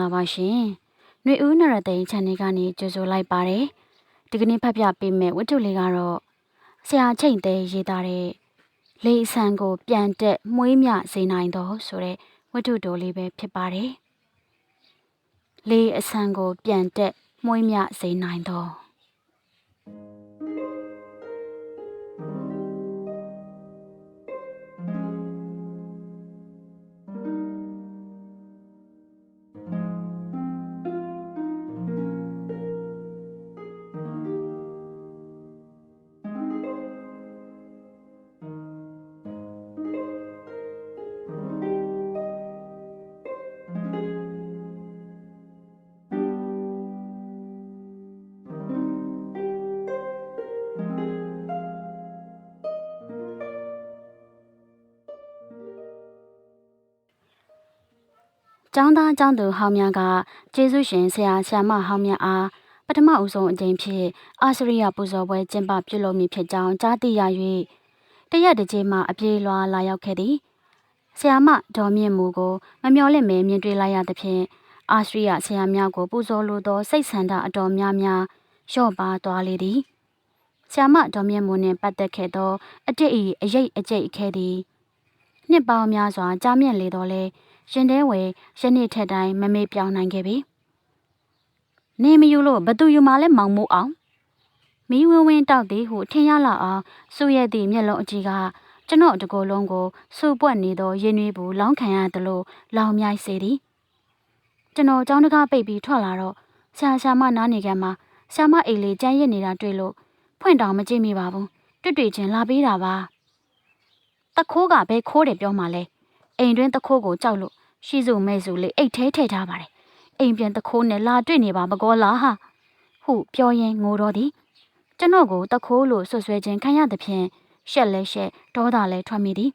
္ဂလာပါရှင်။ຫນွေဦးနရသိန်း channel ကနေကြိုဆိုလိုက်ပါတယ်။ဒီကနေ့ဖတ်ပြပေးမယ့်ဝတ္ထုလေးကတော့ဆရာချိန်သေးရေးသားတဲ့လေအဆန်ကို ပြန်တက်မှုေးမြစေနိုင်တော်ဆိုတဲ့ဝတ္ထုတိုလေးပဲဖြစ်ပါတယ်။လေအဆန်ကို ပြန်တက်မှုေးမြစေနိုင်တော် ကျောင်းသားကျောင်းသူဟောင်းများကကျေးဇူးရှင်ဆရာဆရာမဟောင်းများအားပထမအဦးဆုံးအကြိမ်ဖြစ်အာရှရိယပူဇော်ပွဲကျင်းပပြုလုပ်မည်ဖြစ်ကြောင်းကြားသိရ၍တရက်တစ်ချိန်မှအပြေးလွှာလာရောက်ခဲ့သည်ဆရာမဒေါ်မြင့်မူကိုမမျော်လင့်မဲမြင်တွေ့လိုက်ရသဖြင့်အာရှရိယဆရာများကိုပူဇော်လိုသောစိတ်ဆန္ဒအတော်များများလျော့ပါသွားလေသည်ဆရာမဒေါ်မြင့်မူနှင့်ပတ်သက်ခဲ့သောအတိတ်ဤအရေးအကျိတ်အခဲသည်နှစ်ပေါင်းများစွာကြာမြင့်လေတော်လဲ ရှင်တဲဝဲယနေ့ထက်တိုင်းမမေ့ပြောင်းနိုင်ခဲ့ပြီ။နေမယူလို့ဘသူယူမှလဲမောင်မိုးအောင်မီးဝင်းဝင်းတောက်သည်ဟုထင်ရလောက်အောင်စူရဲ့သည့်မျက်လုံးအကြီးကကျွန်တော်တကိုယ်လုံးကိုစူပွက်နေသောရင်းနှီးဘူးလောင်းခံရသလိုလောင်မြိုက်စေသည်ကျွန်တော်ကြောင်းတကားပိတ်ပြီးထွက်လာတော့ဆရာဆရာမနားနေကမှာဆရာမအိမ်လေးကြမ်းရစ်နေတာတွေ့လို့ဖွင့်တောင်မကြည့်မိပါဘူးတွေ့တွေ့ချင်းလာပေးတာပါတခိုးကဘဲခိုးတယ်ပြောမှလဲအိမ်တွင်းတခိုးကိုကြောက်လို့ ရှိစုမဲစုလေးအိတ်ထဲထည့်ထားပါတယ်အိမ်ပြန်တခိုးနဲ့လာတွေ့နေပါမကောလားဟာဟုပြောရင်းငိုတော့သည်ကျွန်တော်ကိုတခိုးလို့ဆွဆွဲခြင်းခံရသဖြင့်ရှက်လဲရှက်ဒေါသလဲထွက်မိသည်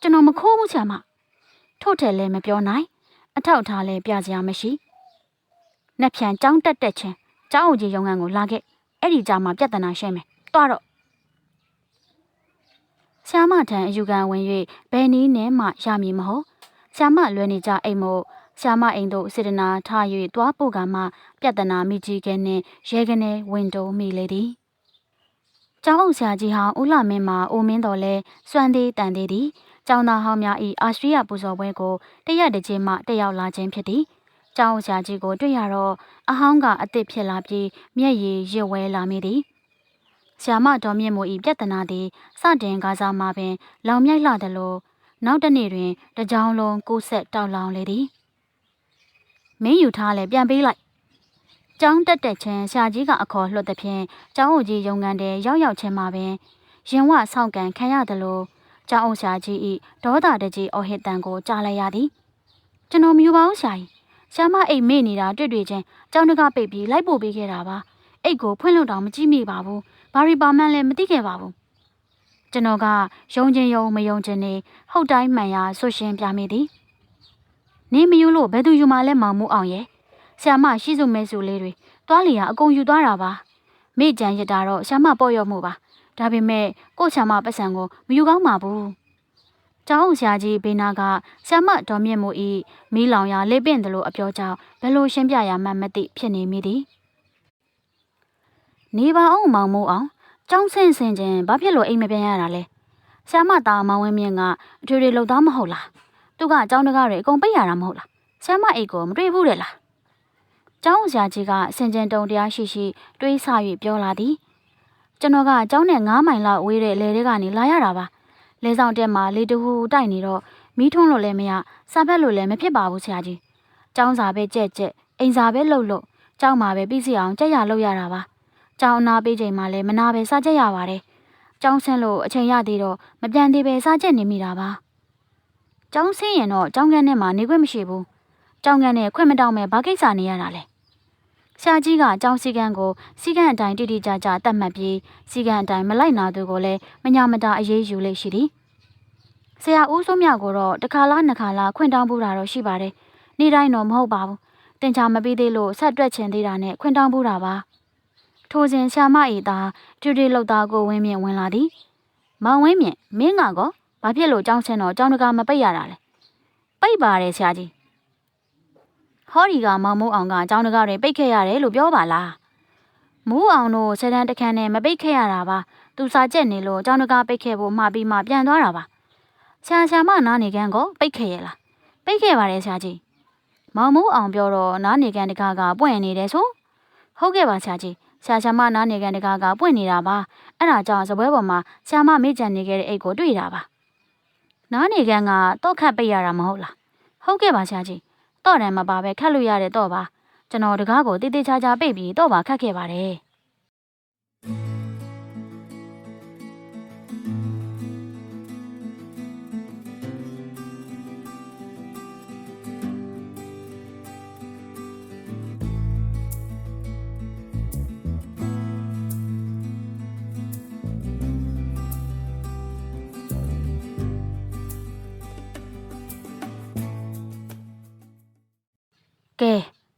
ကျွန်တော်မခိုးဘူးချာမထို့ထက်လည်းမပြောနိုင် အထောက်ထားလဲပြစရာမရှိနှက်ဖြန်ကြောင်းတက်တက်ချင်းကျောင်းအုပ်ကြီးရုံငန်းကိုလာခဲ့အဲ့ဒီကြားမှာပြဿနာရှင်းမယ်တွားတော့ဆ iam မထံအယူခံဝင်၍ဘယ်နည်းနဲ့မှရမည်မဟုတ် ဆ iam မလွယ်နေကြအိမ်မို့ဆ iam မအိမ်တို့စေတနာထား၍တွားပို့ကမှပြဿနာမိကြီးကဲနှင့်ရဲကနေဝင်တိုးမိလေသည်ကျောင်းအုပ်ဆရာကြီးဟာဦးလာမင်းမှာအိုမင်းတော်လဲစွမ်းသေးတန်သေးသည်ကျောင်းသားဟောင်းများ၏အာရှရိယပူဇော်ပွဲကိုတရက်တစ်ချိန်မှတက်ရောက်လာခြင်းဖြစ်သည်ကျောင်းအုပ်ဆရာကြီးကိုတွေ့ရတော့အဟောင်းကအစ်စ်ဖြစ်လာပြီးမျက်ရည်ရစ်ဝဲလာမိသည်ဆ iam မတော်မြင့်မို့ဤပြဿနာသည်စတင်ကားစားမှာပင် လောင်မြိုက်လာသလို နောက်တစ်နေ့တွင်တကြောင်လုံးကိုဆက်တောက်လောင်လေသည်မင်းယူထားလဲပြန်ပေးလိုက်ကျောင်းတက်တက်ချင်းဆရာကြီးကအခေါ်လွှတ်သဖြင့်ကျောင်းအုပ်ကြီးရုံကန်တဲ့ရောက်ရောက်ချင်းမှာပင်ရင်ဝဆောက်ကန်ခံရသလိုကျောင်းအုပ်ဆရာကြီးဤဒေါသတကြီးအော်ဟစ်တန်ကိုကြားလိုက်ရသည်ကျွန်တော်မြူပါဦးဆရာကြီးဆရာမအိတ်မေ့နေတာတွေ့တွေ့ချင်းကျောင်းတကားပိတ်ပြီးလိုက်ပို့ပေးခဲ့တာပါအိတ်ကိုဖွင့်လို့တောင်မကြည့်မိပါဘူးဘာရီပါမှန်းလည်းမသိခဲ့ပါဘူး ကျွန်တော်ကယုံချင်းယုံမယုံချင်းနေဟုတ်တိုင်းမှန်ရဆွရှင်ပြမိသည်နေမယူလို့ဘယ်သူယူမှလဲမောင်မိုးအောင်ရဲ့ဆ iam မရှိစုမဲစုလေးတွေတွားလီယာအကုန်ယူသွားတာပါမိကြံရတာတော့ဆ iam ပေါ့ရော့မှုပါဒါပေမဲ့ကို့ဆ iam ပတ်စံကိုမယူကောင်းပါဘူးကျောင်းဆရာကြီးဘေးနာကဆ iam ဒေါ်မြင့်မို့ဤမီးလောင်ရလေးပင့်တယ်လို့အပြောကြောင့်ဘယ်လိုရှင်းပြရမှန်းမသိဖြစ်နေမိသည်နေပါအောင်မောင်မိုးအောင် ကျောင်းဆင်းဆင်းချင်းဘာဖြစ်လို့အိမ်မပြန်ရတာလဲဆ iam သားမောင်ဝင်းမြင့်ကအထွေထွေလုံသားမဟုတ်လားသူကကျောင်းတကားတွေအကုန်ပိတ်ရတာမဟုတ်လားဆ iam အိတ်ကိုမတွေ့ဘူးတဲ့လားကျောင်းဆရာကြီးကအစင်ကျင်တုံတရားရှိရှိတွေးဆ၍ပြောလာသည်ကျွန်တော်ကကျောင်းနဲ့9မိုင်လောက်ဝေးတဲ့လေတွေကနေလာရတာပါလဲဆောင်တက်မှာလေတဟူတိုက်နေတော့မီးထွန်းလို့လည်းမရစာဖက်လို့လည်းမဖြစ်ပါဘူးဆရာကြီးကျောင်းစာပဲကြက်ကြက်အိမ်စာပဲလှုပ်လှုပ်ကျောင်းမှာပဲပြီးစီအောင်ကြက်ရလှုပ်ရတာပါ ကျောင်းနာပေးချိန်မှာလည်းမနာပဲစားကြက်ရပါတယ်ကျောင်းဆင်းလို့အချိန်ရသေးတော့မပြန်သေးပဲစားကြက်နေမိတာပါကျောင်းဆင်းရင်တော့ကျောင်းကန်းထဲမှာနေခွင့်မရှိဘူးကျောင်းကန်းနဲ့ခွင့်မတောင်းမဲ့ဘာကိစ္စနေရတာလဲဆရာကြီးကအကြောင်းစည်းကမ်းကိုစည်းကမ်းအတိုင်းတိတိကျကျသတ်မှတ်ပြီးစည်းကမ်းအတိုင်းမလိုက်နာသူကိုလည်းမညာမတာအရေးယူလိမ့်ရှိသည်ဆရာဦးစိုးမြောက်ကိုတော့တစ်ခါလားနှစ်ခါလားခွင့်တောင်းဖို့တာတော့ရှိပါတယ်နေ့တိုင်းတော့မဟုတ်ပါဘူးတင်ချာမပြီးသေးလို့ဆက်တွက်ချင်သေးတာနဲ့ခွင့်တောင်းဖို့တာပါ ထိုစဉ်ဆ iam ဤသားတူတီလောက်သားကိုဝင်းမြင့်ဝင်လာသည်မောင်ဝင်းမြင့်မင်းကကောဘာဖြစ်လို့ကြောင်းဆင်းတော့ကြောင်းတကာမပိတ်ရတာလဲပိတ်ပါတယ်ဆရာကြီးဟဟောဒီကမောင်မိုးအောင်ကအကြောင်းတကားတွေပိတ်ခဲ့ရတယ်လို့ပြောပါလားမိုးအောင်တို့ဆယ်တန်းတခန်းနဲ့မပိတ်ခဲ့ရတာပါသူစာကျက်နေလို့အကြောင်းတကားပိတ်ခဲ့ဖို့မှာပြီးမှပြန်သွားတာပါဆရာဆရာမနားနေကန်ကိုပိတ်ခဲ့ရလားပိတ်ခဲ့ပါတယ်ဆရာကြီးမောင်မိုးအောင်ပြောတော့နားနေကန်တကားကပွင့်နေတယ်ဆိုဟုတ်ကဲ့ပါဆရာကြီး ဆရာဆရာမနားနေကန်တကားကပွင့်နေတာပါအဲ့ဒါကြောင့်စပွဲပေါ်မှာဆရာမမေ့ကြံနေခဲ့တဲ့အိတ်ကိုတွေ့တာပါနားနေကန်ကတော့ခတ်ပိတ်ရတာမဟုတ်လားဟုတ်ကဲ့ပါဆရာကြီးတော့တယ်မပါပဲခတ်လို့ရတဲ့တော့ပါကျွန်တော်တကားကိုတိတိကျကျပိတ်ပြီးတော့ပါခတ်ခဲ့ပါတယ်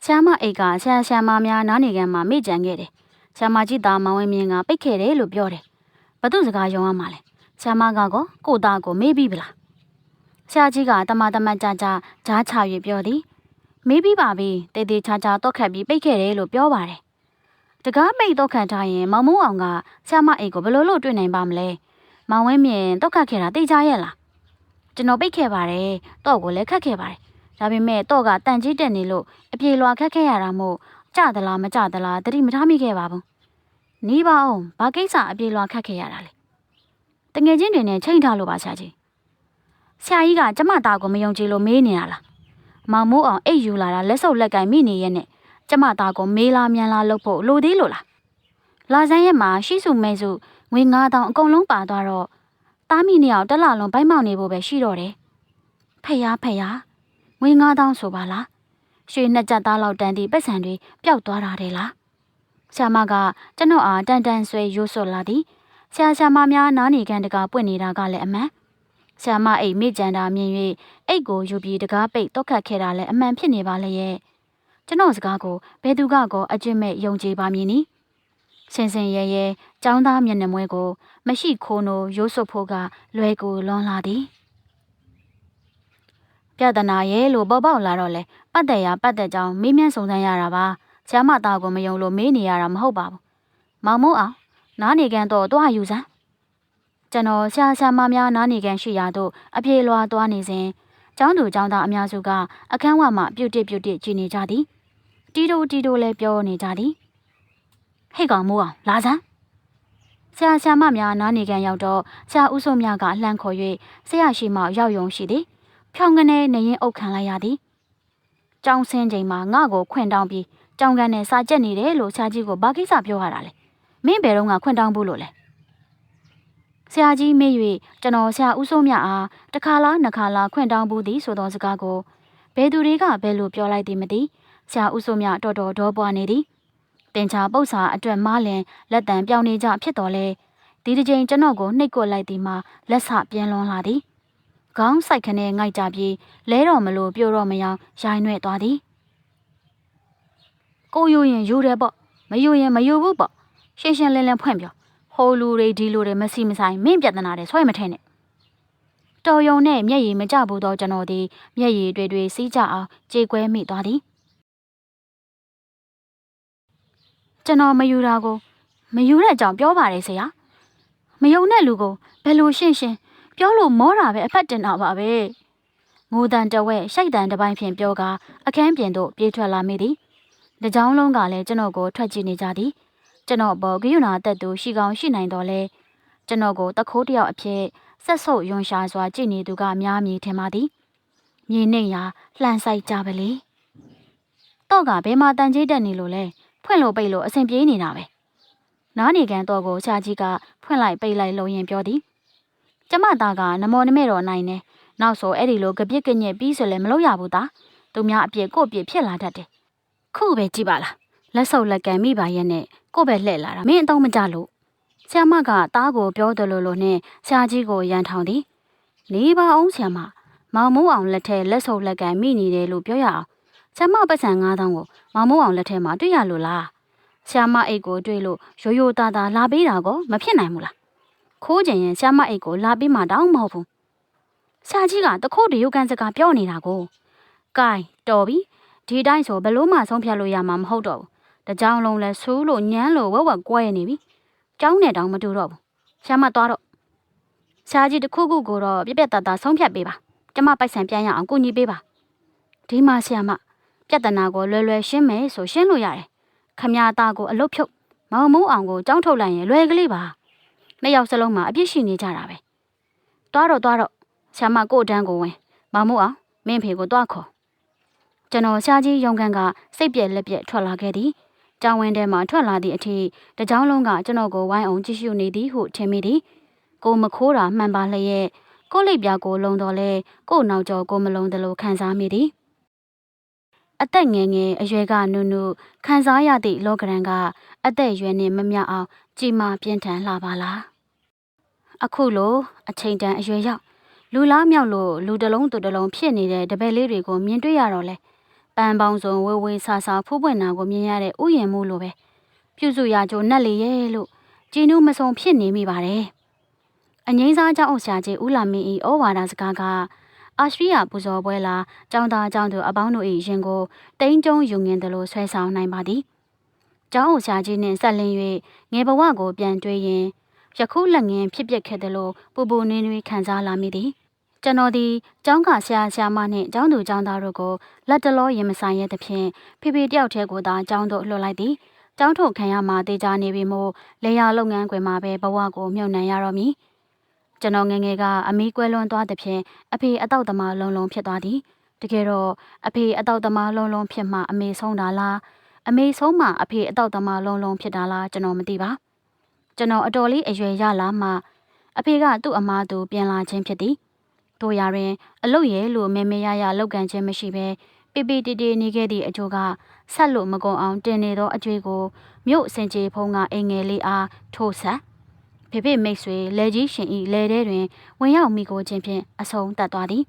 ဆရာမအိတ်ကဆရာဆရာမများနားနေကန်မှာမိကြံခဲ့တယ်ဆရာမကြီးသားမောင်ဝင်းမြင့်ကပိတ်ခဲ့တယ်လို့ပြောတယ်ဘသူစကားယုံရမှာလဲဆရာမကကောကိုသားကိုမေးပြီးပလားဆရာကြီးကတမတမကြကြဂျားချ၍ပြောသည်မေးပြီးပါပြီတေးသေးချာချာတော့ခတ်ပြီးပိတ်ခဲ့တယ်လို့ပြောပါတယ်တကားပိတ်တော့ခတ်ထားရင်မောင်မိုးအောင်ကဆရာမအိတ်ကိုဘယ်လိုလုပ်တွေ့နိုင်ပါမလဲမောင်ဝင်းမြင့်တော့ခတ်ခဲ့တာသိကြရဲ့လားကျွန်တော်ပိတ်ခဲ့ပါတယ်တော့ကိုလည်းခတ်ခဲ့ပါတယ် ဒါပေမဲ့တော့ကတန်ကြီးတက်နေလို့အပြေလွာခက်ခဲရတာမို့ကြသလားမကြသလားတတိမထားမိခဲ့ပါဘူး။နီးပါအောင်ဘာကိစ္စအပြေလွာခက်ခဲရတာလဲ။တငယ်ချင်းတွေနဲ့ချိန်ထားလို့ပါဆရာကြီး။ဆရာကြီးကကျမသားကိုမယုံကြည်လို့မေးနေတာလား။မောင်မိုးအောင်အိတ်ယူလာတာလက်စုပ်လက်ကင်မိနေရဲ့နဲ့ကျမသားကိုမေးလာမြန်လာလုပ်ဖို့လိုသေးလို့လား။လာဆန်းရက်မှာရှိစုမဲစုငွေ9000အကုန်လုံးပါသွားတော့တားမိနေအောင်တက်လာလုံးဘိုက်မောက်နေဖို့ပဲရှိတော့တယ်။ဖယားဖယား ငွေ9000ဆိုပါလားရွှေနှစ်ကြက်သားလောက်တန်သည့်ပတ်စံတွေပျောက်သွားတာတယ်လားဆရာမကကျွန်တော်အားတန်တန်ဆွဲရိုးစွလာသည်ဆရာဆရာမများနားနေကန်တကာပွင့်နေတာကလည်းအမှန်ဆရာမအိတ်မိကြံတာမြင်၍အိတ်ကိုယူပြီးတကားပိတ်တော့ခတ်ခဲ့တာလည်းအမှန်ဖြစ်နေပါလေရဲ့ကျွန်တော်စကားကိုဘယ်သူကကောအကျွင့်မဲ့ယုံကြည်ပါမည်နီစင်စင်ရဲရဲចောင်းသားမျက်နှာမွဲကို မရှိခိုးနိုရိုးစွဖို့ကလွယ်ကူလွန်လာသည် ပြဿနာရဲ့လို့ပေါ်ပေါက်လာတော့လေပတ်သက်ရပတ်သက်ကြောင်းမေးမြန်းစုံစမ်းရတာပါဆရာမသားကိုမယုံလို့မေးနေရတာမဟုတ်ပါဘူးမောင်မိုးအောင်နားနေကန်တော့တွားယူစမ်းကျွန်တော်ဆရာဆရာမများနားနေကန်ရှိရာသို့အပြေလွာသွားနေစဉ်ကျောင်းသူကျောင်းသားအများစုကအခန်းဝမှပြုတ်တစ်ပြုတ်တစ်ကြည်နေကြသည်တီတိုတီတိုလည်းပြောနေကြသည်ဟဲ့ကောင်မိုးအောင်လာစမ်းဆရာဆရာမများနားနေကန်ရောက်တော့ဆရာဦးစိုးမြကအလှမ်းခေါ်၍ဆရာရှိမှရောက်ယုံရှိသည် ဖြောင်းကနေနေရင်အုပ်ခံလိုက်ရသည်။ကြောင်ဆင်းချိန်မှာငါ့ကိုခွင့်တောင်းပြီးကြောင်ကန်နဲ့စာကျက်နေတယ်လို့ဆရာကြီးကဘာကိစ္စပြောရတာလဲ။မင်းဘယ်တော့မှခွင့်တောင်းဘူးလို့လဲ။ဆရာကြီးမေး၍ကျွန်တော်ဆရာဦးစိုးမြအားတစ်ခါလားနှစ်ခါလားခွင့်တောင်းဘူးသည်ဆိုသောစကားကိုဘယ်သူတွေကဘယ်လိုပြောလိုက်သည်မသိဆရာဦးစိုးမြတော်တော်ဒေါပွားနေသည်။တင်ချာပု္ပ္ပစာအတွက်မားလင်လက်တံပြောင်းနေကြဖြစ်တော်လဲဒီတစ်ချိန်ကျွန်တော်ကိုနှိတ်ကွက်လိုက်သည်မှာလက်ဆပြန်လွန်လာသည်။ ခေါင်းစိုက်ခနဲ့ငိုက်ကြပြီးလဲတော်မလို့ပြိုတော့မယောင်ရိုင်းနှဲ့သွားသည်ကိုယူရင်ယူတယ်ပေါ့မယူရင်မယူဘူးပေါ့ရှင်းရှင်းလင်းလင်းဖွင့်ပြောဟိုလူတွေဒီလူတွေမစီမဆိုင်မင်းပြဿနာတွေဆွဲမထဲနဲ့တော်ယုံနဲ့မျက်ရည်မကျဘူးတော့ကျွန်တော်ဒီမျက်ရည်တွေတွေစီးကြအောင်ကြေကွဲမိသွားသည်ကျွန်တော်မယူတာကို မယူတဲ့အကြောင်းပြောပါတယ်ဆရာမယုံတဲ့လူကိုဘယ်လိုရှင်းရှင်း ပြောလို့မောတာပဲအဖက်တင်တာပါပဲငိုတန်တဝဲရှိုက်တန်တစ်ပိုင်းဖြင့်ပြောကာအခန်းပြင်သို့ပြေးထွက်လာမိသည်တကြောင်လုံးကလည်းကျွန်တော်ကိုထွက်ကြည့်နေကြသည်ကျွန်တော်ပေါ်ဂယုဏတက်သူရှိကောင်းရှိနိုင်တော်လဲကျွန်တော်ကိုတခိုးတယောက်အဖြစ်ဆက်ဆုပ်ယွန်ရှာစွာကြည့်နေသူကများမည်ထင်ပါသည်မြေနှိမ်ရာလှန်ဆိုင်ကြပါလေတော့ကဘယ်မှာတန်ကြီးတက်နေလို့လဲဖွင့်လို့ပိတ်လို့အဆင်ပြေးနေတာပဲနားနေကန်တော့ကိုဆရာကြီးကဖွင့်လိုက်ပိတ်လိုက်လုံရင်ပြောသည် ကျမသားကနမောနမဲတော်နိုင်နေနောက်ဆိုအဲ့ဒီလိုကပြစ်ကညက်ပြီးဆိုလည်းမလုပ်ရဘူးသားသူများအပြစ်ကိုယ့်အပြစ်ဖြစ်လာတတ်တယ်ခုပဲကြည့်ပါလားလက်ဆုပ်လက်ကန်မိပါရဲ့နဲ့ကိုယ့်ပဲလှည့်လာတာမင်းအတော့မကြလို့ဆ iam မကသားကိုပြောတယ်လို့လို့နဲ့ဆရာကြီးကိုရန်ထောင်သည်နေပါအောင်ဆ iam မမောင်မိုးအောင်လက်ထဲလက်ဆုပ်လက်ကန်မိနေတယ်လို့ပြောရအောင်ဆ iam မပတ်စံ9000ကိုမောင်မိုးအောင်လက်ထဲမှာတွေ့ရလို့လားဆ iam မအိတ်ကိုတွေ့လို့ရိုးရိုးသားသားလာပေးတာကိုမဖြစ်နိုင်ဘူးလား ခိုးကျင်ရင်ဆ iam မအိတ်ကိုလာပြီးမှတောင်းမဟုတ်ဘူးဆရာကြီးကတခိုးတရုတ်ကန်စကားပြောနေတာကိုကဲတော်ပြီဒီဒီတိုင်းဆိုဘလို့မှဆုံးဖြတ်လို့ရမှာမဟုတ်တော့ဘူးတကြောင်လုံးလဲဆူးလို့ညမ်းလို့ဝက်ဝက်ကွဲနေပြီကြောင်းနဲ့တောင်မတူတော့ဘူးဆရာမသွားတော့ဆရာကြီးတခုခုကိုတော့ပြက်ပြက်သားသားဆုံးဖြတ်ပေးပါကျမပိုက်ဆံပြန်ရအောင်ကူညီပေးပါဒီမှာဆရာမပြဿနာကိုလွယ်လွယ်ရှင်းမယ်ဆိုရှင်းလို့ရတယ်ခမရသားကိုအလုတ်ဖြုတ်မောင်မိုးအောင်ကိုကြောင်းထုတ်လိုက်ရင်လွယ်ကလေးပါ နှစ်ယောက်စလုံးမှာအပြစ်ရှိနေကြတာပဲသွားတော့သွားတော့ဆရာမကို့တန်းကိုဝင်မောင်မိုးအောင်မင်းဖေကိုသွားခေါ်ကျွန်တော်ရှားကြီးရုံကန်ကစိတ်ပြက်လက်ပြက်ထွက်လာခဲ့သည်။ကြောင်ဝင်းထဲမှထွက်လာသည့်အထိတကြောင်လုံးကကျွန်တော်ကိုဝိုင်းအောင်ကြည့်ရှုနေသည်ဟုထင်မိသည်။ကိုမခိုးတာမှန်ပါလျက်ကိုလိပ်ပြာကိုလုံတော်လဲကိုနောက်ကျော်ကိုမလုံသလိုခံစားမိသည်။အသက်ငယ်ငယ်အရွယ်ကနုနုခံစားရသည့်လောကရန်ကအသက်အရွယ်နှင့်မမျှအောင်ကြည်မာပြင်းထန်လာပါလား။ အခုလိုအချိန်တန်အရွယ်ရောက်လူလားမြောက်လို့လူတစ်လုံးသူတစ်လုံးဖြစ်နေတဲ့တပည့်လေးတွေကိုမြင်တွေ့ရတော့လဲပန်းပေါင်းစုံဝေဝေဆာဆာဖူးပွင့်တာကိုမြင်ရတဲ့ဥယျာဉ်မှုလိုပဲပြုစုရကြိုနတ်လေရဲ့လို့ကြည်နူးမစုံဖြစ်နေမိပါတယ်အငိမ့်စားကြောင့်အုပ်ရှာကြီးဦးလာမင်းဤဩဝါဒစကားကအာရှရိယပူဇော်ပွဲလာចောင်းသားចောင်းသူအပေါင်းတို့၏ရင်ကိုတိန်းကျုံယူငင်တယ်လို့ဆွဲဆောင်နိုင်ပါသည်။ကျောင်းအုပ်ရှာကြီးနှင့်ဆက်လင်း၍ငယ်ဘဝကိုပြန်တွေးရင် ယခုလက်ငင်းဖြစ်ပျက်ခဲ့တယ်လို့ပူပူနွေးနွေးခံစားလာမိသည်။ကျွန်တော်ဒီကျောင်းကဆရာဆရာမနှင့်ကျောင်းသူကျောင်းသားတို့ကိုလက်တလောရင်မဆိုင်ရသဖြင့်ဖေဖေတယောက်တည်းကိုသာကျောင်းသို့လှုပ်လိုက်သည်။ကျောင်းထုတ်ခံရမှတေချာနေပြီမို့လေယာလုပ်ငန်းခွင်မှာပဲဘဝကိုမြုပ်နှံရတော့မည်။ကျွန်တော်ငငယ်ကအမီးကွဲလွန်သွားသဖြင့်အဖေအတော့သမားလုံလုံဖြစ်သွားသည်။တကယ်တော့အဖေအတော့သမားလုံလုံဖြစ်မှအမေဆုံးတာလားအမေဆုံးမှအဖေအတော့သမားလုံလုံဖြစ်တာလားကျွန်တော်မသိပါ။ ကျွန်တော်အတော်လေးအရွယ်ရလာမှအဖေကသူ့အမားသူပြန်လာခြင်းဖြစ်သည်။တို့ရရင်အလုတ်ရဲလို့မေမေရရလောက်ကန်ခြင်းမရှိဘဲပိပိတီတီနေခဲ့သည့်အကျိုးကဆက်လို့မကုန်အောင်တင်နေသောအကျွေးကိုမြို့စင်ကြေဖုံးကအင်ငယ်လေးအားထိုးဆက်ဖေဖေမိတ်ဆွေလဲကြီးရှင်ဤလဲထဲတွင်ဝင်ရောက်မိကိုခြင်းဖြင့်အဆုံးတတ်သွားသည်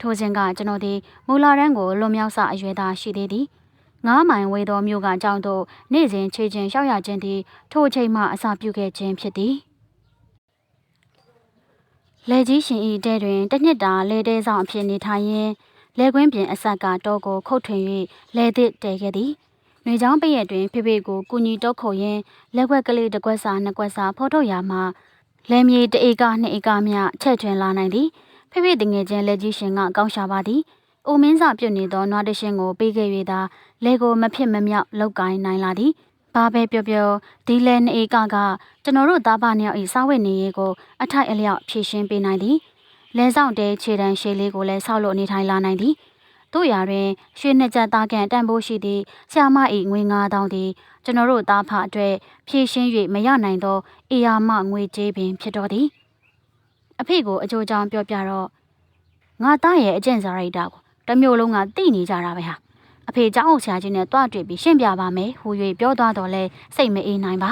ထိုစဉ်ကကျွန်တော်သည်မူလာရန်ကိုလွန်မြောက်စအရွယ်သားရှိသေးသည် ငားမိုင်ဝေသောမြို့ကအကြောင်းတို့နေ့စဉ်ခြေချင်းရှောက်ရခြင်းသည်ထိုအချိန်မှအစပြုခဲ့ခြင်းဖြစ်သည်လဲကြီးရှင်ဤတဲတွင်တစ်နှစ်တာလဲတဲဆောင်အဖြစ်နေထိုင်ရင်းလဲကွင်းပြင်အဆက်ကတောကိုခုတ်ထွင်၍လဲသည့်တဲခဲ့သည်။နှွေချောင်းပရက်တွင်ဖေဖေကိုကုညီတော့ခုတ်ရင်းလက်ွက်ကလေးတစ်ကွက်စာနှစ်ကွက်စာဖော်ထုတ်ရမှလဲမြေတဧကနှစ်ဧကမြချက်ထွင်လာနိုင်သည်။ဖေဖေတငယ်ချင်းလက်ကြီးရှင်ကကောင်းရှာပါသည်။ အိုမင်းစာပြုတ်နေသောနွားတရှင်ကိုပေးခဲ့၍သာလဲကိုမဖြစ်မမြောက်လောက်ကင်နိုင်လာသည်။ဘာပဲပြောပြောဒီလဲနှစ်ဧကကကျွန်တော်တို့သားဖနှစ်ယောက်၏စားဝတ်နေရေးကိုအထိုက်အလျောက်ဖြည့်ရှင်းပေးနိုင်သည်။လဲဆောင်တဲခြေတန်းရှေးလေးကိုလည်းဆောက်လို့နေထိုင်လာနိုင်သည်တို့ရာတွင်ရွှေနှစ်ကြက်သားကန်တန်ဖိုးရှိသည့်ဆ iam မ၏ငွေ9000သည်ကျွန်တော်တို့သားဖအတွက်ဖြည့်ရှင်း၍မရနိုင်သောအေယာမငွေကြေးပင်ဖြစ်တော်သည်အဖေကိုအကျိုးကြောင့်ပြောပြတော့ငါသားရဲ့အကျင့်စာရိတ္တကို တမျိုးလုံးကသိနေကြတာပဲဟာအဖေเจ้าအောင်ဆရာကြီးနဲ့တွားတွေ့ပြီးရှင်းပြပါမယ်ဟူ၍ပြောသွားတော့လဲစိတ်မအေးနိုင်ပါ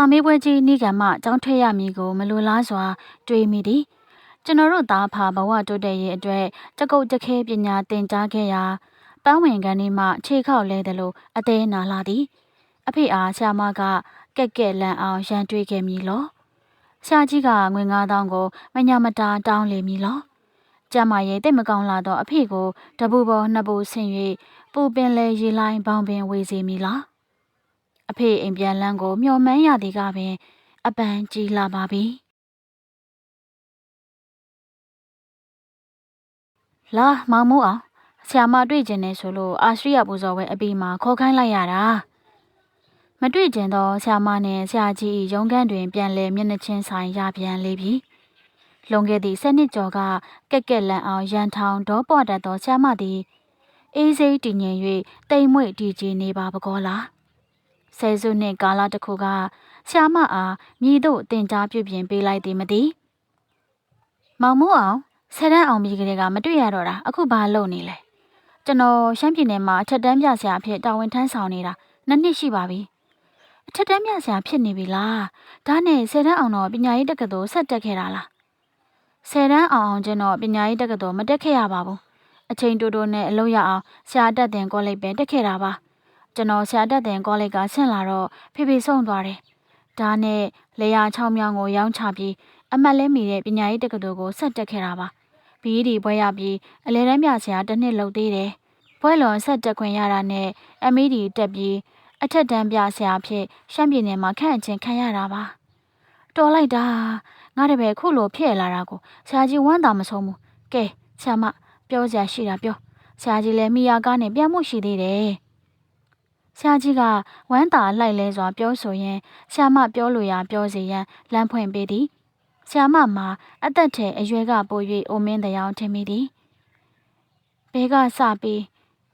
စာမေးပွဲကြီးနိကံမှကြောင်းထွက်ရမည်ကိုမလိုလားစွာ တွေးမိသည်ကျွန်တော်တို့သားဖာဘဝတိုးတက်ရေးအတွက်တကုတ်တခဲပညာသင်ကြားခဲ့ရာပန်းဝင်ကန်ဒီမှခြေခောက်လဲတယ်လို့အသေးနာလာသည် အဖေအားဆရာမကကက်ကက်လန်အောင်ရန်တွေးခဲ့မည်လောဆရာကြီးကငွေ9000ကိုမညာမတာတောင်းလေမည်လောကျမရဲ့တိတ်မကောင်းလာတော့အဖေကိုတပူပေါ်နှစ်ပူဆင်၍ပူပင်လဲရေလိုင်းဘောင်ပင်ဝေစီမည်လား အဖေအိမ်ပြန်လန်းကိုမျော်မှန်းရသည်ကပင် အပန်းကြီးလာပါပြီလာမောင်မိုးအောင်ဆရာမတွေ့ကျင်နေဆိုလို့အာရှရိယပူဇော်ဝဲအပီမှာခေါ်ခိုင်းလိုက်ရတာမတွေ့ကျင်တော့ဆရာမနဲ့ဆရာကြီးရုံးခန်းတွင် ပြန်လဲမျက်နှာချင်းဆိုင်ရပြန်လေပြီလွန်ခဲ့သည့်၁နှစ်ကျော်ကကက်ကက်လန်အောင်ရန်ထောင်ဒေါပေါ်တတ်သောဆရာမသည်အေးစိတ်တည်ငြိမ်၍တိမ်မွေ့တည်ကြည်နေပါပကောလား ဆယ်စုနှစ်ကာလတစ်ခုကဆ iam မအားမြည်တို့တင် जा ပြုပြင်ပေးလိုက်သည်မသိမောင်မိုးအောင်ဆယ်တန်းအောင်ပြီးကလေးကမတွေ့ရတော့တာအခုဘာလုပ်နေလဲကျွန်တော်ရှမ်းပြည်နယ်မှာအထက်တန်းပြဆရာအဖြစ်တာဝန်ထမ်းဆောင်နေတာနှစ်နှစ်ရှိပါပြီအထက်တန်းပြဆရာဖြစ်နေပြီလားဒါနဲ့ဆယ်တန်းအောင်တော့ပညာရေးတက္ကသိုလ်ဆက်တက်ခဲ့တာလားဆယ်တန်းအောင်အောင်ချင်းတော့ပညာရေးတက္ကသိုလ်မတက်ခဲ့ရပါဘူးအချိန်တိုတိုနဲ့အလုပ်ရအောင်ဆရာတက်တင်ကောလိပ်ပဲတက်ခဲ့တာပါ ကျွန်တော်ဆရာတက်တင်ကောလိပ်ကဆင့်လာတော့ဖေဖေဆုံးသွားတယ်ဒါနဲ့လေယာ6မြောင်ကိုရောင်းချပြီးအမတ်လဲမိတဲ့ပညာရေးတက္ကသိုလ်ကိုဆက်တက်ခဲ့တာပါဘီဒီဘွဲရပြီးအလဲတန်းပြဆရာတစ်နှစ်လုပ်သေးတယ်ဘွဲလွန်ဆက်တက်ခွင့်ရတာနဲ့အမီဒီတက်ပြီးအထက်တန်းပြဆရာဖြစ်ရှမ်းပြည်နယ်မှာခန့်အချင်းခံရတာပါတော်လိုက်တာငါတပည့်ခုလိုဖြစ်လာတာကိုဆရာကြီးဝမ်းသာမဆုံးဘူးကဲဆရာမပြောစရာရှိတာပြောဆရာကြီးလည်းမိယာကားနဲ့ပြန်မှုရှိသေးတယ် ဆရာကြီးကဝမ်းသာလိုက်လဲစွာပြောဆိုရင်ဆရာမပြောလို့ရပြောစီရန်လမ်းဖွင့်ပေးသည်ဆရာမမှာအသက်ထဲအရွယ်ကပို၍အိုမင်းတရားထင်မိသည်ဘဲကစပြီး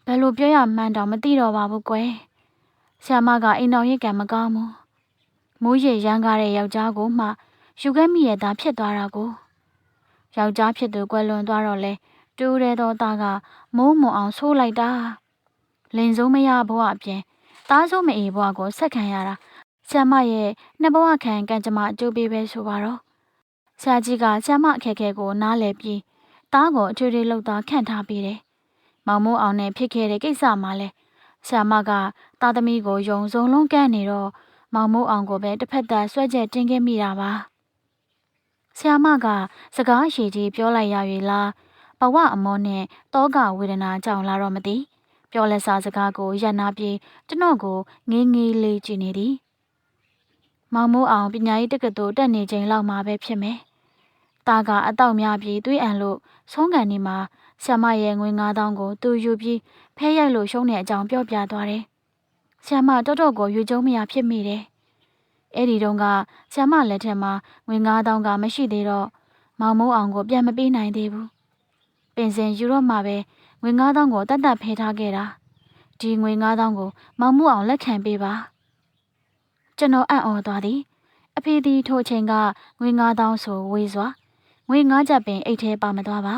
ဘယ်လိုပြောရမှန်းတော့မသိတော့ပါဘူးကွယ်ဆရာမကအိမ်တော်ရိတ်ကံမကောင်းဘူးမိုးရေရမ်းကားတဲ့ယောက်ျားကိုမှယူခဲ့မိရတာဖြစ်သွားတာကိုယောက်ျားဖြစ်သူကွယ်လွန်သွားတော့လဲတူးတဲ့တော့သားကမိုးမွန်အောင်ဆိုးလိုက်တာလင်စုံမရဘဝအပြင် သားစုံမအေးဘဝကိုဆက်ခံရတာဆ iam မရဲ့နှစ်ဘဝခံကံကြမ္မာအကျိုးပေးပဲဆိုပါတော့ဆရာကြီးကဆ iam မအခက်ခဲကိုနားလည်ပြီးသားကိုအထွေထွေလောက်သားခန့်ထားပေးတယ်မောင်မိုးအောင်နဲ့ဖြစ်ခဲ့တဲ့ကိစ္စမှာလဲဆ iam မကသားသမီးကိုယုံစုံလုံးကန့်နေတော့မောင်မိုးအောင်ကိုပဲတစ်ဖက်သက်ဆွဲချက်တင်ခဲ့မိတာပါဆ iam မကစကားရှိကြီးပြောလိုက်ရ၍လားဘဝအမောနဲ့တောကဝေဒနာကြောင့်လာတော့မသိ ပြောလက်စာစကားကိုရန်နာပြီးကျွန်တော်ကိုငေးငေးလေးကြည့်နေသည်မောင်မိုးအောင်ပညာရေးတက္ကသိုလ်တက်နေချိန်လောက်မှပဲဖြစ်မယ်။ตาကအတောက်များပြီးသွေးအံလို့ဆုံးကန်နေမှာဆ iam မရဲ့ငွေ9000ကိုသူယူပြီးဖဲရိုက်လို့ရှုံးတဲ့အကြောင်းပြောပြသွားတယ်။ဆ iam မတော်တော်ကိုယူကျုံမရဖြစ်မိတယ်။အဲ့ဒီတုန်းကဆ iam မလက်ထက်မှာငွေ9000ကမရှိသေးတော့မောင်မိုးအောင်ကိုပြန်မပေးနိုင်သေးဘူး။ပင်စင်ယူတော့မှပဲ ငွေ9000ကိုတတ်တတ်ဖဲထားခဲ့တာဒီငွေ9000ကိုမောင်မှုအောင်လက်ခံပေးပါကျွန်တော်အံ့ဩသွားသည်အဖေသည်ထိုအချိန်ကငွေ9000ဆိုဝေးစွာငွေ9ချက်ပင်အိတ်ထဲပါမသွားပါ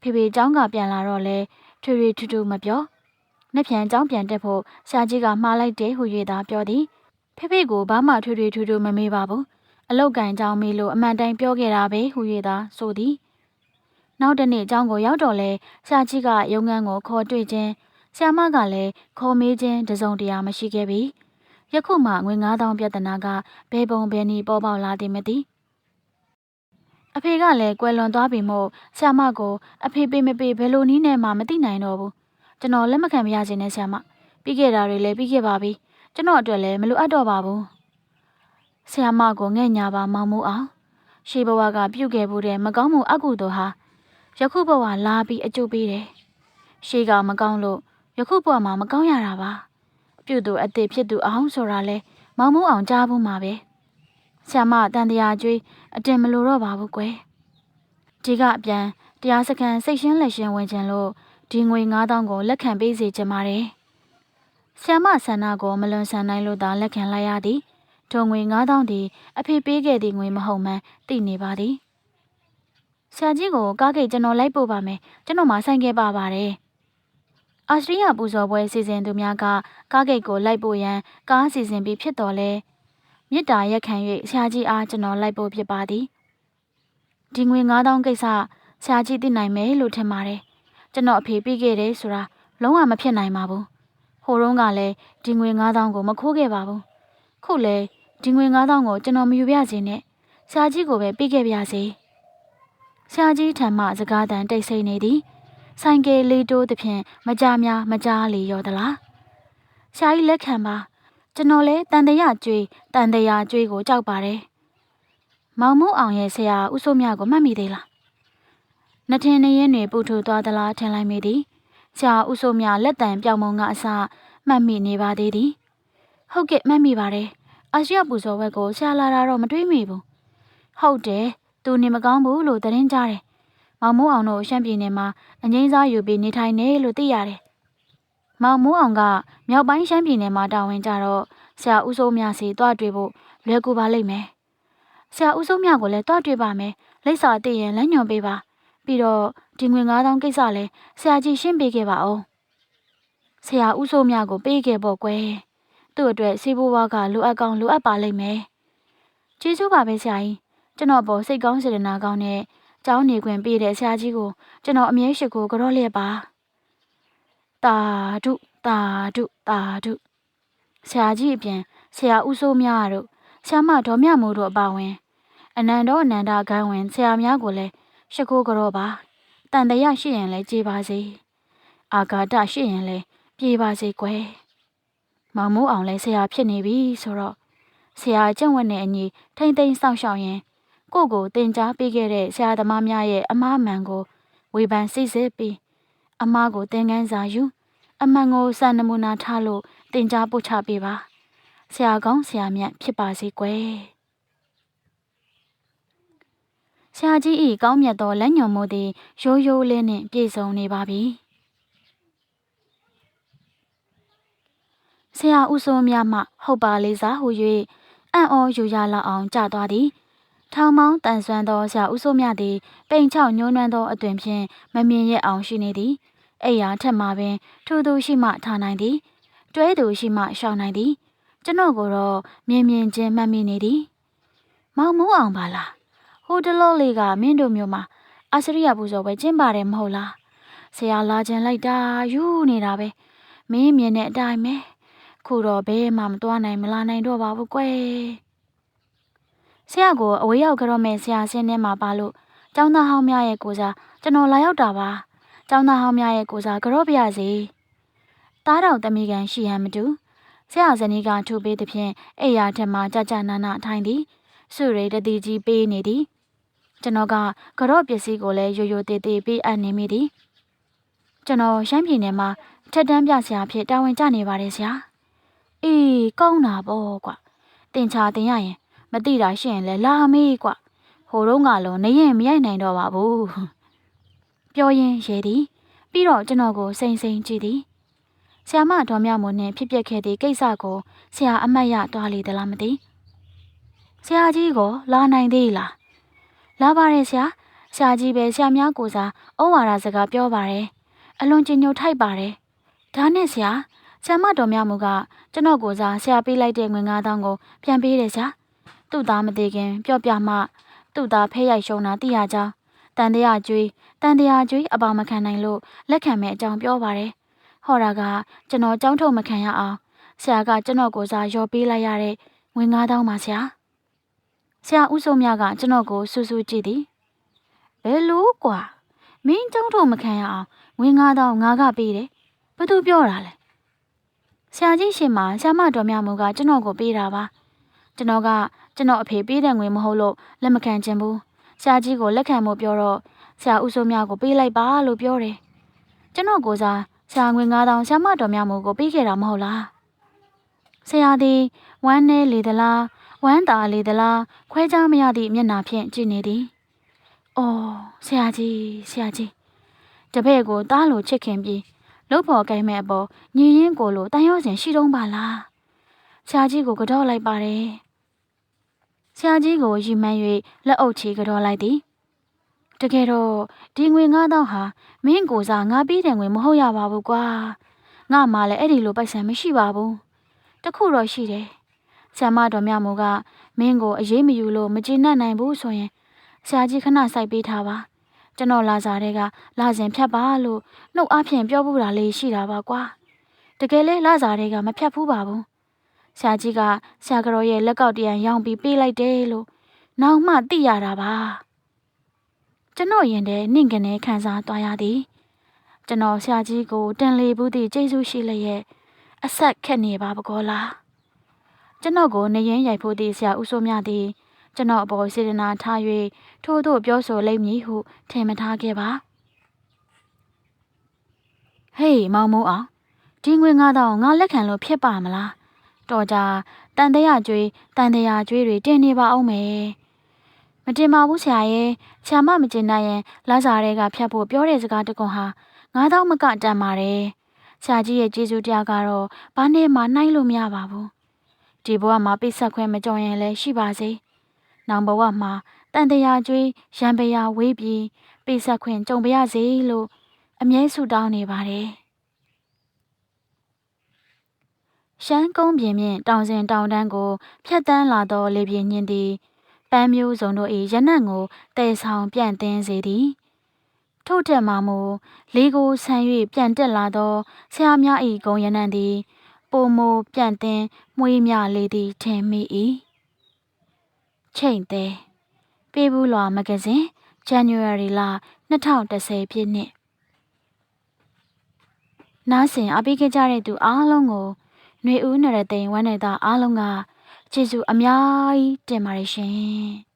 ဖေဖေเจ้าကပြန်လာတော့လဲထွေထွေထူးထူးမပြောနှစ်ပြန်เจ้าပြန်တက်ဖို့ဆရာကြီးကမှားလိုက်တယ်ဟု၍သာပြောသည်ဖေဖေကိုဘာမှထွေထွေထူးထူးမမေးပါဘူးအလောက်ကန်เจ้าမေးလို့အမှန်တိုင်းပြောခဲ့တာပဲဟု၍သာဆိုသည် နောက်တနေ့အကြောင်းကိုရောက်တော့လဲဆရာကြီးကရုံငန်းကိုခေါ်တွေ့ခြင်းဆရာမကလည်းခေါ်မေးခြင်းတစုံတရာမရှိခဲ့ပြီယခုမှငွေ9000ပြဿနာကဘယ်ပုံဘယ်နည်းပေါ်ပေါက်လာသည်မသိအဖေကလည်းကွယ်လွန်သွားပြီမို့ဆရာမကိုအဖေပေးမပေးဘယ်လိုနည်းနဲ့မှမသိနိုင်တော့ဘူးကျွန်တော်လက်မခံမရခြင်းနဲ့ဆရာမပြီးခဲ့တာတွေလည်းပြီးခဲ့ပါပြီကျွန်တော်အတွက်လည်းမလိုအပ်တော့ပါဘူးဆရာမကိုငဲ့ညာပါမောင်မိုးအောင်ရှေးဘဝကပြုတ်ခဲ့မှုတဲ့မကောင်းမှုအကုသို့ဟာ ယခုဘဝလာပြီးအကျိုးပေးတယ်။ရှေးကမကောင်းလို့ယခုဘဝမှာမကောင်းရတာပါ။ပြုသူအသေးဖြစ်သူအောင်ဆိုတာလဲမောင်မိုးအောင်ကြားဖို့မှာပဲ။ဆ iam မတန်တရားကျွေးအတင်မလို့တော့ပါဘူးကွယ်။ဒီကအပြန်တရားစခန်းစိတ်ရှင်းလက်ရှင်းဝင်ခြင်းလို့ဒီငွေ9000ကိုလက်ခံပေးစေချင်ပါတယ်။ဆ iam မဆန္ဒကိုမလွန်ဆန်နိုင်လို့သာလက်ခံလိုက်ရသည်။ထိုငွေ9000သည်အဖေပေးခဲ့သည့်ငွေမဟုတ်မှန်းသိနေပါသည်။ ဆရာကြီးကိုကားဂိတ်ကျွန်တော်လိုက်ပို့ပါမယ်ကျွန်တော်မှဆိုင်ခဲ့ပါပါတယ်အာစတြေးလျပူဇော်ပွဲစီစဉ်သူများကကားဂိတ်ကိုလိုက်ပို့ရန်ကားစီစဉ်ပြီးဖြစ်တော်လဲမြစ်တာရက်ခံ၍ဆရာကြီးအားကျွန်တော်လိုက်ပို့ဖြစ်ပါသည်ဒီငွေ9000ကိစ္စဆရာကြီးသိနိုင်မယ်လို့ထင်ပါတယ်ကျွန်တော်အဖေပြီးခဲ့တယ်ဆိုတာလုံးဝမဖြစ်နိုင်ပါဘူးဟိုတုန်းကလည်းဒီငွေ9000ကိုမခိုးခဲ့ပါဘူးခုလည်းဒီငွေ9000ကိုကျွန်တော်မယူပြစေနဲ့ဆရာကြီးကိုပဲပြီးခဲ့ပါစေ။ ဆရာကြီးထံမှစကားတန်တိတ်ဆိတ်နေသည်ဆိုင်ကယ်လေးတိုးသဖြင့်မကြများမကြားလေရောသလားဆရာကြီးလက်ခံပါကျွန်တော်လဲတန်တရာကျွေးတန်တရာကျွေးကိုကြောက်ပါတယ်မောင်မိုးအောင်ရဲ့ဆရာဦးစိုးမြကိုမှတ်မိသေးလားနှစ်ထင်းနေရင်တွေပူထူသွားသလားထင်လိုက်မိသည်ဆရာဦးစိုးမြလက်တံပြောင်မုံကအစမှတ်မိနေပါသေးသည်ဟုတ်ကဲ့မှတ်မိပါတယ်အာရှပူဇော်ဝက်ကိုဆရာလာတာတော့မတွေးမိဘူးဟုတ်တယ် သူနေမကောင်းဘူးလို့သတင်းကြားတယ်။မောင်မိုးအောင်တို့ရှမ်းပြည်နယ်မှာအငိမ့်စားယူပြီးနေထိုင်နေလို့သိရတယ်။မောင်မိုးအောင်ကမြောက်ပိုင်းရှမ်းပြည်နယ်မှာတာဝန်ကြတော့ဆရာဦးစိုးမြစီတွားတွေ့ဖို့လွယ်ကူပါလိမ့်မယ်။ဆရာဦးစိုးမြကိုလည်းတွားတွေ့ပါမယ်။လိပ်စာတည်ရင်လက်ညွန်ပေးပါ။ပြီးတော့ဒီငွေ9000ကိစ္စလည်းဆရာကြီးရှင်းပေးခဲ့ပါဦး။ဆရာဦးစိုးမြကိုပေးခဲ့ပေါ့ကွယ်။သူ့အတွက်စီးပွားကလိုအပ်ကောင်းလိုအပ်ပါလိမ့်မယ်။ကျေးဇူးပါပဲဆရာကြီး ကျွန်တော်ပေါ်စိတ်ကောင်းစေတနာကောင်းနဲ့ကျောင်းနေခွင့်ပေးတဲ့ဆရာကြီးကိုကျွန်တော်အမြဲရှိကိုကြောလျက်ပါတာဒုတာဒုတာဒုဆရာကြီးအပြင်ဆရာဦးစိုးမြတို့ဆရာမဒေါ်မြမိုးတို့အပါဝင် အနန္တောအနန္တဂိုင်းဝင်ဆရာများကိုလည်းရှိခိုးကြောပါတန်တရာရှိရင်လည်းကြေးပါစေအာဂါတရှိရင်လည်းပြေးပါစေကွယ်မောင်မိုးအောင်လည်းဆရာဖြစ်နေပြီဆိုတော့ဆရာကျင့်ဝတ်နဲ့အညီထိမ့်သိမ်းစောင့်ရှောက်ရင် ကိုကိုတင် जा ပေးခဲ့တဲ့ဆရာသမားများရဲ့အမားမှန်ကိုဝေဖန်စစ်စစ်ပြီးအမားကိုသင်ခန်းစာယူအမှန်ကိုစာနမူနာထားလို့တင် जा ပို့ချပေးပါဆရာကောင်းဆရာမြတ်ဖြစ်ပါစေကွယ်ဆရာကြီးဤကောင်းမြတ်သောလက်ညှိုးမှုသည်ရိုးရိုးလေးနှင့်ပြည့်စုံနေပါပြီဆရာဦးစိုးမြတ်မှဟုတ်ပါလေစားဟု၍အံ့ဩယူရလောက်အောင်ကြသွားသည် ထောင်မောင်းတန်ဆွမ်းသောဆရာဦးစိုးမြတ်သည် ပိန်ချောက်ညှိုးနှွမ်းသောအသွင်ဖြင့်မမြင်ရအောင်ရှိနေသည်အိယာထက်မှပင်ထူးထူးရှိမှထားနိုင်သည် တွဲသူရှိမှရှောင်နိုင်သည် ကျွန်တော်ကိုတော့မြင်မြင်ချင်းမှတ်မိနေသည်မောင်မိုးအောင်ပါလားဟိုတလောလေးကမင်းတို့မျိုးမှာအစရိယပူဇော်ပွဲကျင်းပါတယ်မဟုတ်လားဆရာလာခြင်းလိုက်တာယူနေတာပဲမင်းမြင်တဲ့အတိုင်းပဲခုတော့ဘဲမှမသွားနိုင်မလာနိုင်တော့ပါဘူးကွယ် ဆရာကိုအဝေးရောက်ကြတော့မဲ့ဆရာဆင်းထဲမှာပါလို့ကျောင်းသားဟောင်းများရဲ့ကိုစားကျွန်တော်လာရောက်တာပါကျောင်းသားဟောင်းများရဲ့ကိုစားကြော့ပြရစီတားတော်တမိကန်ရှိဟန်မတူဆရာဇနီးကထူပေးသည်ဖြင့်အိယာထက်မှကြကြနာနာထိုင်သည်စုရိတတိကြီးပေးနေသည်ကျွန်တော်ကကြော့ပစ္စည်းကိုလည်းရိုးရိုးသေးသေးပေးအပ်နေမိသည်ကျွန်တော်ရှမ်းပြည်နယ်မှာထက်တန်းပြဆရာဖြစ်တာဝန်ကျနေပါတယ်ဆရာအေးကောင်းတာပေါ့ကွာတင်ချာတင်ရရင် မတိတာရှိရင်လည်းလာမေးကွာဟိုတော့ငါလုံးနေရင်မရိုက်နိုင်တော့ပါဘူးပြောရင်ရဲသည်ပြီးတော့ကျွန်တော်ကိုစိန်စိန်ကြည့်သည်ဆရာမတော်မြမွန်နဲ့ဖြစ်ပျက်ခဲ့သည့်ကိစ္စကိုဆရာအမတ်ရသွားလေသလားမသိဆရာကြီးကိုလာနိုင်သေးလားလာပါတယ်ဆရာဆရာကြီးပဲဆရာများကိုစားဩဝါဒစကားပြောပါတယ်အလွန်ကြင်ညိုထိုက်ပါတယ်ဒါနဲ့ဆရာဆရာမတော်မြမူကကျွန်တော်ကိုစားဆရာပေးလိုက်တဲ့ငွေ9000ကိုပြန်ပေးတယ်ဆရာ သူ့သားမသေးခင်ပြော့ပြမှသူ့သားဖဲရိုက်ရှုံတာသိရကြောင်းတန်တရားကျွေးတန်တရားကျွေးအပေါမခံနိုင်လို့လက်ခံမဲ့အကြောင်းပြောပါတယ်ဟော်ရာကကျွန်တော်ကြောင်းထုတ်မခံရအောင်ဆရာကကျွန်တော်ကိုစားရော်ပေးလိုက်ရတဲ့ငွေ9000ပါဆရာဆရာဦးစိုးမြကကျွန်တော်ကိုစူးစူးကြည့်သည်ဘယ်လိုကွာမင်းကြောင်းထုတ်မခံရအောင်ငွေ9000ငါကပေးတယ်ဘသူပြောတာလဲဆရာကြီးရှင်မှာဆရာမတော်မြတ်မူကကျွန်တော်ကိုပေးတာပါကျွန်တော်က ကျွန်တော်အဖေပေးတဲ့ငွေမဟုတ်လို့လက်မခံချင်ဘူးဆရာကြီးကိုလက်ခံဖို့ပြောတော့ဆရာဦးစိုးမြကိုပေးလိုက်ပါလို့ပြောတယ်ကျွန်တော်ကိုစားဆရာငွေ9000ဆရာမတော်မြတ်မူကိုပေးခဲ့တာမဟုတ်လားဆရာသည်ဝမ်းနေလေသလားဝမ်းသာလေသလားခွဲခြားမရသည့်မျက်နှာဖြင့်ကြည့်နေသည်။အော်ဆရာကြီးဆရာကြီးတပည့်ကိုတားလို့ချစ်ခင်ပြီးလုတ်ဖို့ကိုင်းမဲ့အပေါ်ညီရင်ကိုလိုတန်ရောစင်ရှိတော့ပါလား။ဆရာကြီးကိုကြော့လိုက်ပါတယ်။ ဆရာကြီးကိုရီမှန်း၍လက်အုပ်ချီကြော့လိုက်သည်။တကယ်တော့ဒီငွေ9000ဟာမင်းကိုစားငါပြီးတဲ့ငွေမဟုတ်ရပါဘူးကွာ။ငါမှလည်းအဲ့ဒီလိုပိုက်ဆံမရှိပါဘူး။တခုတော့ရှိတယ်ဆရာမတော်မြမိုးကမင်းကိုအေးမယူလို့မကျေနပ်နိုင်ဘူးဆိုရင်ဆရာကြီးခဏစိုက်ပေးထားပါကျွန်တော်လာစားတဲ့ကလာစဉ်ဖြတ်ပါလို့နှုတ်အဖျင်ပြောပူတာလေးရှိတာပါကွာတကယ်လဲလာစားတဲ့ကမဖြတ်ဘူးပါဘူး ဆရာကြီးကဆရာကတော်ရဲ့လက်ကောက်တရံရောင်းပြီးပေးလိုက်တယ်လို့နောက်မှသိရတာပါကျွန်တော်ရင်ထဲနှင့်ကနေခံစားသွားရသည်ကျွန်တော်ဆရာကြီးကိုတန်လေဘူးသည့်ကျေးဇူးရှိလျက်အဆက်ခက်နေပါဘကောလားကျွန်တော်ကိုနေရင်ရိုက်ဖို့သည့်ဆရာဦးစိုးမြသည်ကျွန်တော်အပေါ်စေတနာထား၍ထို့သို့ပြောဆိုလိမ့်မည်ဟုထင်မထားခဲ့ပါဟေးမောင်မိုးအောင်ဒီငွေ9000ငါလက်ခံလို့ဖြစ်ပါမလား တော်ကြတန်တရားကျွေးတန်တရားကျွေးတွေတင်နေပါအောင်မယ်မတင်ပါဘူးဆရာရဲ့ဆရာမမကျင်နိုင်ရင်လာစားတွေကဖြတ်ဖို့ပြောတဲ့စကားတကွန်ဟာ9000မကတန်ပါတယ်ဆရာကြီးရဲ့ကျေးဇူးတရားကတော့ဘာနဲ့မှနှိုင်းလို့မရပါဘူးဒီဘဝမှာပိတ်ဆက်ခွင့်မကြုံရင်လည်းရှိပါစေ။နောင်ဘဝမှာတန်တရားကျွေးရံပရာဝေးပြီးပိတ်ဆက်ခွင့်ကြုံပါရစေလို့အမြဲဆုတောင်းနေပါတယ်။ ရှမ်းကုန်းပြင်မြင့်တောင်စင်တောင်တန်းကိုဖြတ်တန်းလာသောလေပြင်းညင်းသည်ပန်းမျိုးစုံတို့၏ရနံ့ကိုတည်ဆောင်ပြန့်တင်းစေသည်ထို့ထက်မှမူလေကိုဆန်၍ပြန်တက်လာသောဆရာများ၏ဂုံရနံ့သည်ပိုမိုပြန့်တင်းမွေးမြလေသည်ထင်မိ၏ချိန်သေးပေးဘူးလွာမဂဇင်း January လ2010ပြည့်နှစ်နားဆင်အပိခဲ့ကြတဲ့သူအားလုံးကို ຫນွေဦးနရသိန်ဝမ်းနေတာအားလုံးကကျေးဇူးအများကြီးတင်ပါတယ်ရှင်